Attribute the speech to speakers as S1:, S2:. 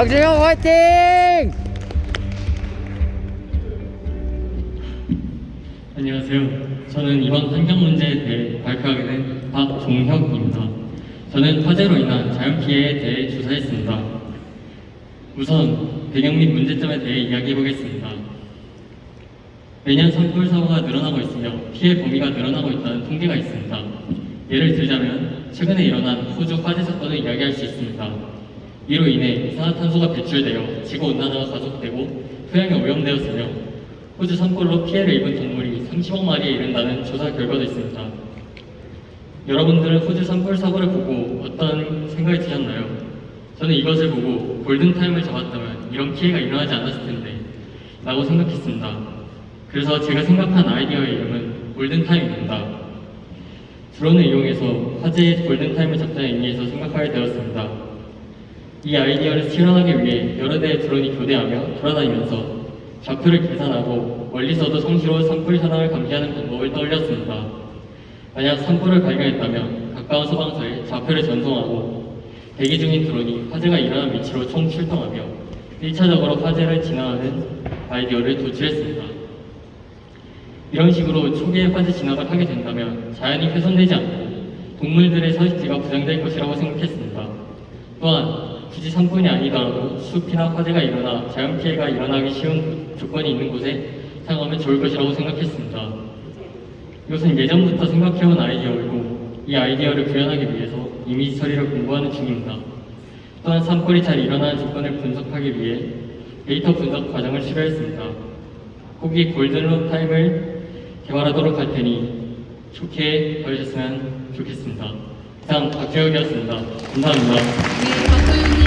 S1: 박준영 화이팅!
S2: 안녕하세요. 저는 이번 환경 문제에 대해 발표하게 된 박종혁입니다. 저는 화재로 인한 자연 피해에 대해 조사했습니다. 우선 배경 및 문제점에 대해 이야기해 보겠습니다. 매년 산불 사고가 늘어나고 있으며 피해 범위가 늘어나고 있다는 통계가 있습니다. 예를 들자면 최근에 일어난 호주 화재 사건을 이야기할 수 있습니다. 이로 인해 이산화탄소가 배출되어 지구 온난화가 가속되고 토양이 오염되었으며 호주 산불로 피해를 입은 동물이 30억 마리에 이른다는 조사 결과도 있습니다. 여러분들은 호주 산불 사고를 보고 어떤 생각이 드셨나요? 저는 이것을 보고 골든타임을 잡았다면 이런 피해가 일어나지 않았을 텐데 라고 생각했습니다. 그래서 제가 생각한 아이디어의 이름은 골든타임입니다. 드론을 이용해서 화재의 골든타임을 잡자는 의미에서 생각하게 되었습니다. 이 아이디어를 실현하기 위해 여러 대의 드론이 교대하며 돌아다니면서 좌표를 계산하고 멀리서도 성시로 산불 현황을 감시하는 방법을 떠올렸습니다. 만약 산불을 발견했다면 가까운 소방서에 좌표를 전송하고 대기 중인 드론이 화재가 일어난 위치로 총 출동하며 1차적으로 화재를 진화하는 아이디어를 도출했습니다. 이런 식으로 초기에 화재 진압을 하게 된다면 자연이 훼손되지 않고 동물들의 서식지가 보장될 것이라고 생각했습니다. 또한 굳이 산불이 아니더라도 숲이나 화재가 일어나 자연 피해가 일어나기 쉬운 조건이 있는 곳에 사용하면 좋을 것이라고 생각했습니다. 이것은 예전부터 생각해온 아이디어이고 이 아이디어를 구현하기 위해서 이미지 처리를 공부하는 중입니다. 또한 산불이 잘 일어나는 조건을 분석하기 위해 데이터 분석 과정을 수료했습니다. 꼭이 골든로 타임을 개발하도록 할 테니 좋게 봐주셨으면 좋겠습니다. 이상 박재혁이었습니다. 감사합니다.
S3: 네,